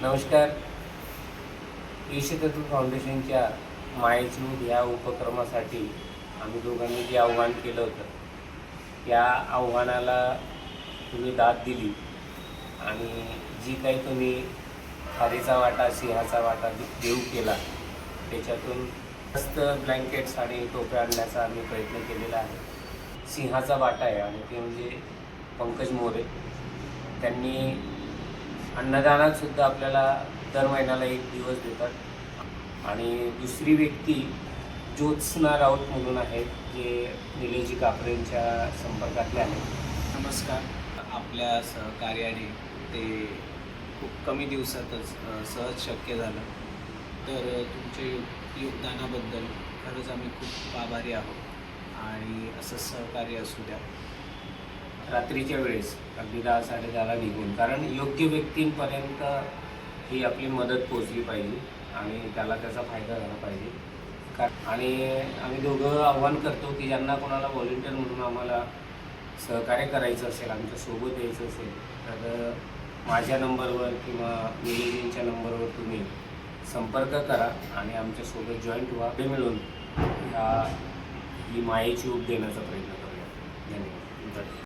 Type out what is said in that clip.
नमस्कार. ईशतत्व फाउंडेशनच्या मायचूद या उपक्रमासाठी आम्ही दोघांनी जे आव्हान केलं होतं त्या आव्हानाला तुम्ही दाद दिली. आणि जी काही तुम्ही खारीचा वाटा सिंहाचा वाटा देऊ केला त्याच्यातून मस्त ब्लँकेट्स आणि टोप्या आणण्याचा आम्ही प्रयत्न केलेला आहे. सिंहाचा वाटा आहे आणि ते म्हणजे पंकज मोरे. त्यांनी अन्नदानात सुद्धा आपल्याला दर महिन्याला एक दिवस देतात. आणि दुसरी व्यक्ती ज्योत्सना राऊत म्हणून आहेत जे निलेजी कापरेंच्या संपर्कातले आहेत. नमस्कार. आपल्या सहकार्याने ते खूप कमी दिवसातच सहज शक्य झालं. तर तुमच्या यो- योगदानाबद्दल खरंच आम्ही खूप आभारी आहोत. आणि असं सहकार्य असू द्या. रात्रीच्या वेळेस अगदी दहा साडे दहाला निघून. कारण योग्य व्यक्तींपर्यंत ही आपली मदत पोचली पाहिजे आणि त्याला त्याचा फायदा झाला पाहिजे. का आणि आम्ही दोघं आव्हान करतो की ज्यांना कोणाला व्हॉलेंटियर म्हणून आम्हाला सहकार्य करायचं असेल आमच्यासोबत यायचं असेल तर माझ्या नंबरवर किंवा निलेजींच्या नंबरवर तुम्ही संपर्क करा आणि आमच्यासोबत जॉईंट व्हा. ते मिळून ह्या ही मायेची उप देण्याचा प्रयत्न करूया. धन्यवाद.